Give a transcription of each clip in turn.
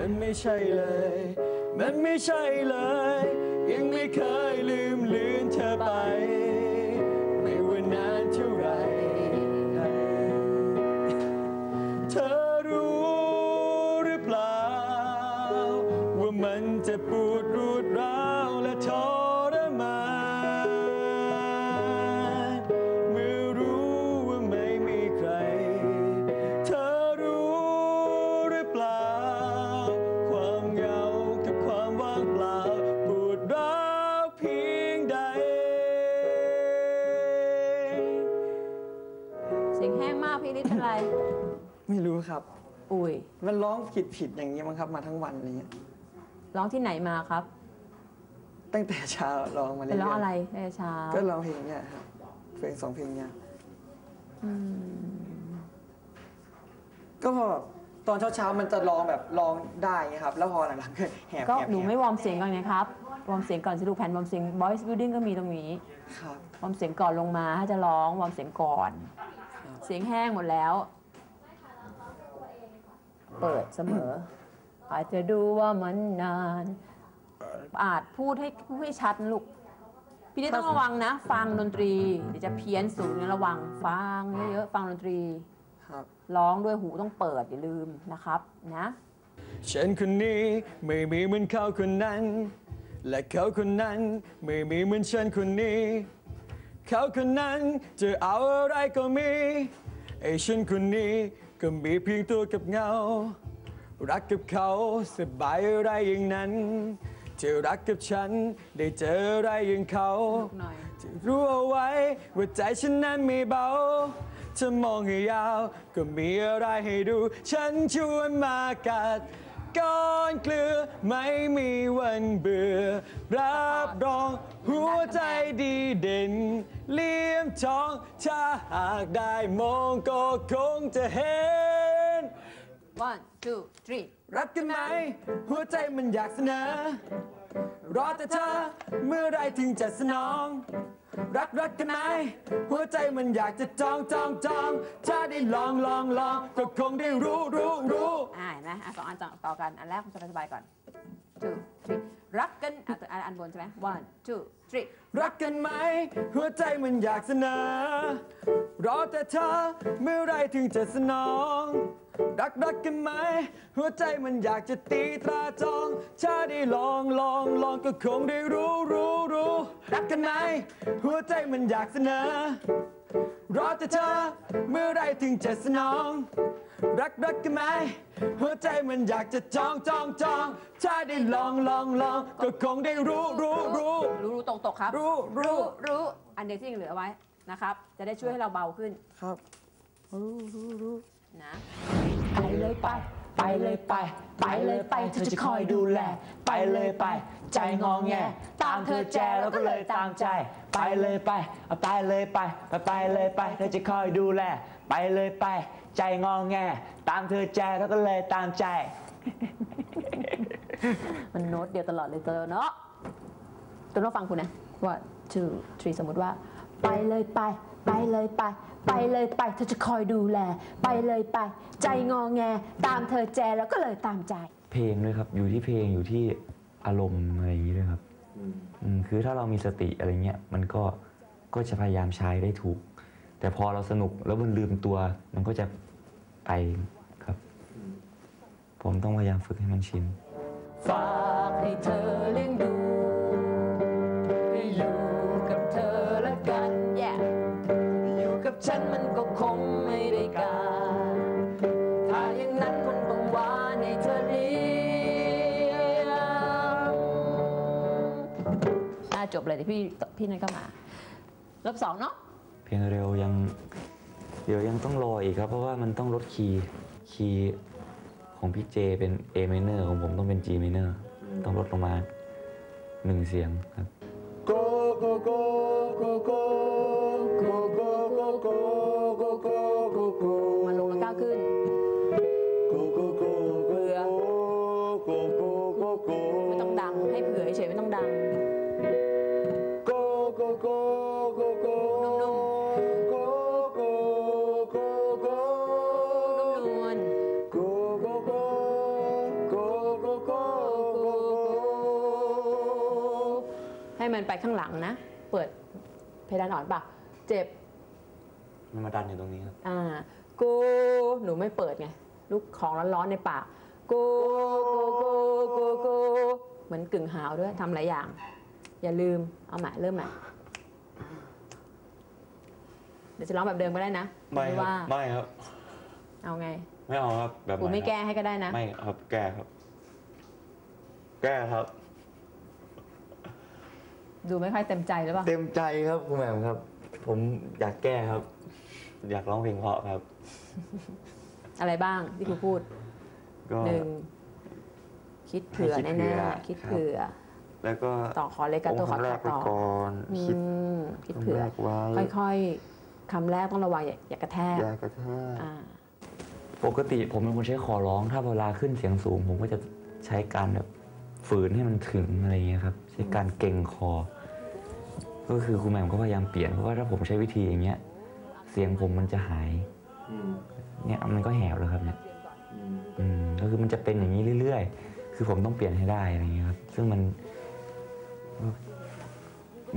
มันไม่ใช่เลย มันไม่ใช่เลย ยังไม่เคยลืมเลือนเธอไป แห้งมากพี่ฤทธิ์เป็นไร ไม่รู้ครับ อุ้ย มันร้องผิดผิดๆอย่างนี้มั้งครับ มาทั้งวันอะไรเงี้ย ร้องที่ไหนมาครับ ตั้งแต่เช้าร้องมาเป็เรื่นอยๆร้องอะไรในเช้า ก็ร้องเพลงเนี่ยครับ เพลงสองเพลงเนี่ยก็พอแบบตอนเช้าๆมันจะร้องแบบร้องได้ไงครับ แล้วพอหลังๆก็แหบก็แหบหนูแหบไม่วอร์มเสียงก่อนนะครับ วอร์มเสียงก่อนสิลูกแผ่นวอร์มเสียง voice building ก็มีตรงนี้ ครับ วอร์มเสียงก่อนลงมาถ้าจะร้องวอร์มเสียงก่อน เสียงแห้งหมดแล้ว เปิดเสมอ อาจจะดูว่ามันนาน อาจพูดให้พูดให้ชัดนะลูก พี่นี่ต้องระวังนะ ฟังดนตรี เดี๋ยวจะเพี้ยนสูงนะระวัง ฟังเยอะๆ ฟังดนตรี ครับ ร้องด้วยหูต้องเปิดอย่าลืมนะครับนะ ฉันคนนี้ไม่มีเหมือนเขาคนนั้น และเขาคนนั้นไม่มีเหมือนฉันคนนี้ เขาคนนั้นจะเอาอะไรก็มีไอ้ฉันคนนี้ก็มีเพียงตัวกับเงา รักกับเขาสบายอะไรอย่างนั้นจะรักกับฉันได้เจออะไรอย่างเขาหน่อยจะรู้เอาไว้ว่าใจฉันนั้นไม่เบาถ้ามองให้ยาวก็มีอะไรให้ดู ฉันชวนมากัด ก้อนเกลือ ไม่มีวันเบื่อ รับรองหัวใจดีเด่น เลี่ยมทอง ถ้าหากได้มองก็คงจะเห็น one two three รักกันไหม หัวใจมันอยากเสนอ รอแต่เธอเมื่อไรถึงจะสนอง รักรักกันไหมหัวใจมันอยากจะจองจองจองถ้าได้ลองลองลองก็คงได้รู้รู้รู้อ่าเห็นไหมอะสองอันต่อต่อกัน อันแรกคุณสบายๆก่อน two three รักกันอะตัวอันอันบนใช่ไหม one two three รักกันไหม หัวใจมันอยากเสนอ รอแต่เธอเมื่อไรถึงจะสนอง รักรักกันไหม หัวใจมันอยากจะตีตราจอง ถ้าได้ลองลองลองก็คงได้รู้รู้รู้รักกันไหม หัวใจมันอยากเสนอ รอแต่เธอเมื่อไรถึงจะสนอง รักรักกันไหม หัวใจมันอยากจะจองจองจอง ถ้าได้ลองลองลองก็คงได้รู้รู้รู้ รู้รู้ตรงตกครับรู้รู้ รู้รู้อันเดียวที่ยังเหลือไว้นะครับ จะได้ช่วยให้เราเบาขึ้น ครับ นะไปเลยไป ไปเลยไป ไปเลยไปเธอจะคอยดูแล ไปเลยไป ใจงองแง ตามเธอแจแล้วก็เลยตามใจ ไปเลยไปเอาไปเลยไป ไปไปเลยไป เธอจะคอยดูแล ไปเลยไป ใจงองแง ตามเธอแจแล้วก็เลยตามใจ มันโน้ตเดียวตลอดเลยเจอเนาะตัวน้องฟังคุณนะ one two three สมมติว่า ไปเลยไป ไปเลยไป ไปเลยไปเธอจะคอยดูแล ไปเลยไป ใจงอแง ตามเธอแจแล้วก็เลยตามใจ เพลงด้วยครับ อยู่ที่เพลงอยู่ที่อารมณ์อะไรอย่างนี้ด้วยครับอืมคือถ้าเรามีสติอะไรเงี้ยมันก็ก็จะพยายามใช้ได้ถูก แต่พอเราสนุกแล้วมันลืมตัว มันก็จะไปครับ ผมต้องพยายามฝึกให้มันชินฝากให้เธอเลี้ยงดู เลยเดี๋ยวพี่พี่นั่นก็มารอบสองเนาะเพลงเร็วยังเดี๋ยวยังต้องรออีกครับ เพราะว่ามันต้องลดคีย์คีย์ของพี่เจเป็น A minor ของผมต้องเป็น G minor ต้องลดลงมาหนึ่งเสียงครับ go go go go go go go go go go go go go มันลงแล้วก้าวขึ้น go go go เบื่อ go go go go ไม่ต้องดังให้เผื่อเฉยๆไม่ต้องดัง ให้มันไปข้างหลังนะ เปิดเพดานอ่อนปะเจ็บมันมาดันอยู่ตรงนี้ครับอ่ากูหนูไม่เปิดไงลูกของร้อนๆในปากกูกูกูกูกูเหมือนกึ่งหาวด้วยทำหลายอย่าง อย่าลืมเอาใหม่เริ่มใหม่เดี๋ยวจะร้องแบบเดิมก็ได้นะไม่ครับว่าไม่ครับ เอาไง ไม่เอาครับ แบบกูใหไม่ครับแก้ให้ก็ได้นะ ไม่ครับแก้ครับ แก้ครับ ดูไม่ค่อยเต็มใจหรือเปล่าเต็มใจครับคุณแหม่มครับ ผมอยากแก้ครับ อยากร้องเพลงเพราะครับ อะไรบ้างที่ครูพูดก็หนึ่งคิดเผื่อให้คิดแน่เผื่อๆคิดครับเผื่อ แล้วก็ต่อคอเล็กกับตัวขอคำแรต่อกไปต่อก่อนอืคิดมคิดเผื่อคำแรกไว้ค่อยๆคำแรกต้องระวังอย่าอย่ากระแทกอยากกระแทกอ่าปกติผมเป็นคนใช้คอร้องถ้าเวลาขึ้นเสียงสูง ผมก็จะใช้การแบบฝืนให้มันถึงอะไรเงี้ยครับ ใช้การเก่งคอ ก็คือครูแหม่มก็พยายามเปลี่ยนเพราะว่าถ้าผมใช้วิธีอย่างเงี้ย เสียงผมมันจะหายเนี่ยมันก็แหบแล้วครับเนี่ยอืมก็คือมันจะเป็นอย่างนี้เรื่อยๆ คือผมต้องเปลี่ยนให้ได้อะไรเงี้ยครับ ซึ่งมัน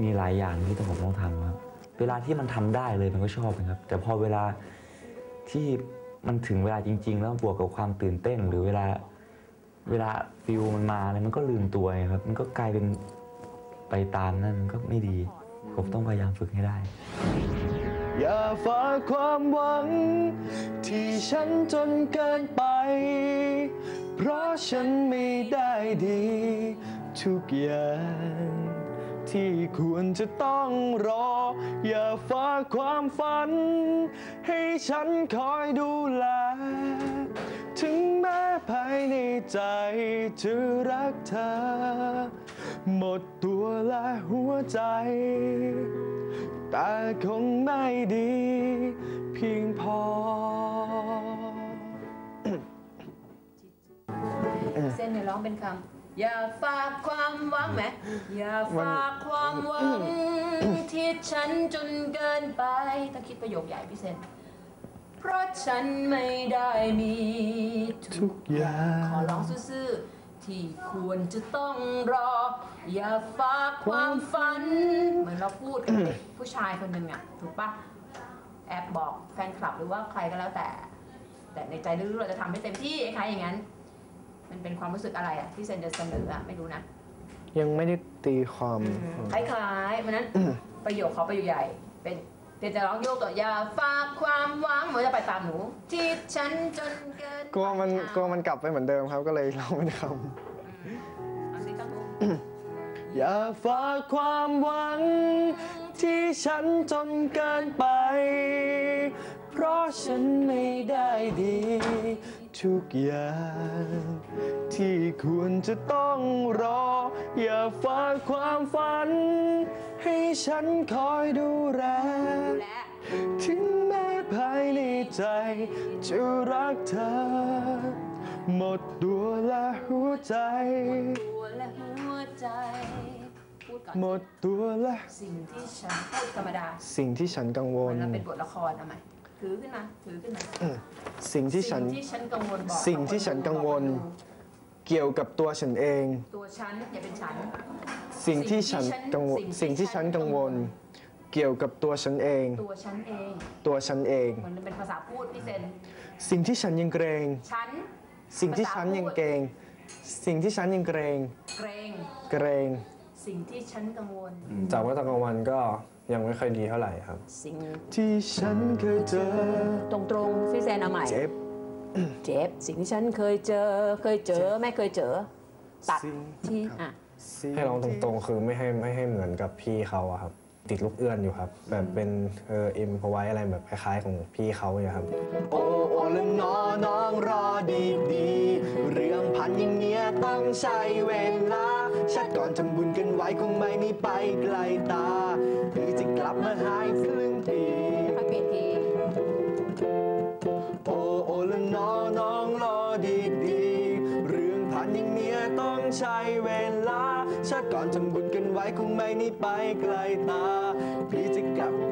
มีหลายอย่างที่ผมต้องทำครับ เวลาที่มันทำได้เลยมันก็ชอบนะครับ แต่พอเวลาที่มันถึงเวลาจริง ๆ แล้วบวกกับความตื่นเต้น หรือเวลาเวลาฟิลมันมาอะไรมันก็ลืมตัวครับ มันก็กลายเป็นไปตามนั่นมันก็ไม่ดี ผมต้องพยายามฝึกให้ได้ อย่าฝากความหวัง ที่ฉันจนเกินไป เพราะฉันไม่ได้ดี ทุกอย่างที่ควรจะต้องรอ อย่าฝากความฝัน ให้ฉันคอยดูแล ถึงแม้ภายในใจจะรักเธอ หมดตัวและหัวใจ แต่คงไม่ดี เพียงพอ เส้นเนี่ยร้องเป็นคำอย่าฝากความหวังไหมอย่าฝากความหวังที่ฉันจนเกินไปต้องคิดประโยคใหญ่พี่เซนเพราะฉันไม่ได้มีทุกอย่างขอร้องซื่อๆ ที่ควรจะต้องรอ อย่าฝากความฝัน เหมือนเราพูดกับเด็กผู้ชายคนหนึ่งอะถูกปะแอบบอกแฟนคลับหรือว่าใครก็แล้วแต่ แต่ในใจลึกๆเราจะทำให้เต็มที่คล้ายๆอย่างนั้น มันเป็นความรู้สึกอะไรอะที่เซนจะเสนออะไม่รู้นะ ยังไม่ได้ตีความ คล้ายๆเพราะฉะนั้น ประโยคเขาประโยคใหญ่เป็น เดี๋ยวจะร้องโยกต่ออย่าฝากความหวังเหมือนจะไปตามหนู ที่ฉันจนเกินกลัวมันไปกลัวมันกลับไปเหมือนเดิมครับก็เลยร้องเป็นคเอาสิครับผมำอย่าฝากความหวัง ที่ฉันจนเกินไป เพราะฉันไม่ได้ดี ทุกอย่าง ที่ควรจะต้องรอ อย่าฝากความฝัน ให้ฉันคอยดูแลและถึงแม้ภายในใจจะรักเธอ หมดตัวและหัวใจตัวและหัวใจพูดก่อนหมดตัวและสิ่งที่ฉันพูดธรรมดา สิ่งที่ฉันกังวเหมืลอนเราเป็นบทละครเอาไหมถือขึ้นมา ถือขึ้นมา สิ่งที่ฉัน สิ่งที่ฉันกังวล เกี่ยวกับตัวฉันเอง ตัวฉันอย่าเป็นฉัน สิ่งที่ฉันกังวลสิ่สิ่งงที่ที่ฉัฉันนกักังงววลลเกี่ยวกับตัวฉันเอง ตัวฉันเอง ตัวฉันเองเหมือนเป็นภาษาพูดพี่เซนสิ่งที่ฉันยังเกรงฉันสิ่งที่ฉันยังเกรง สิ่งที่ฉันยังเกรง เกรงเกรงสิ่งที่ฉันกังวล จากว่าตอนกลางวันก็ยังไม่ค่อยดีเท่าไหร่ครับ สิ่งที่ฉันเคยเจอ ตรงๆพี่เซนเอาใหม่เจ็บ เจ็บสิ่งที่ฉันเคยเจอ เคยเจอไม่เคยเจอ ตัดสิ่งที่อะให้ร้องตรงๆ คือไม่ให้ไม่ให้เหมือนกับพี่เขาอะครับ ติดลูกเอื้อนอยู่ครับ แบบเป็นเอออิมพอไว้อะไรแบบคล้ายๆของพี่เขาเนี่ยครับ โอ้โอ้และน้อน้องรอดีดีๆเรื่องพันอย่างเนี้ยต้องใช้เวลาชัดก่อนทำบุญกันไว้คงไม่มีไปไกลตาหรือจะกลับมาหายค ใช้เวลา ชาติก่อนทำบุญกันไว้คงไม่มีไปไกลตาพี่จะกลับ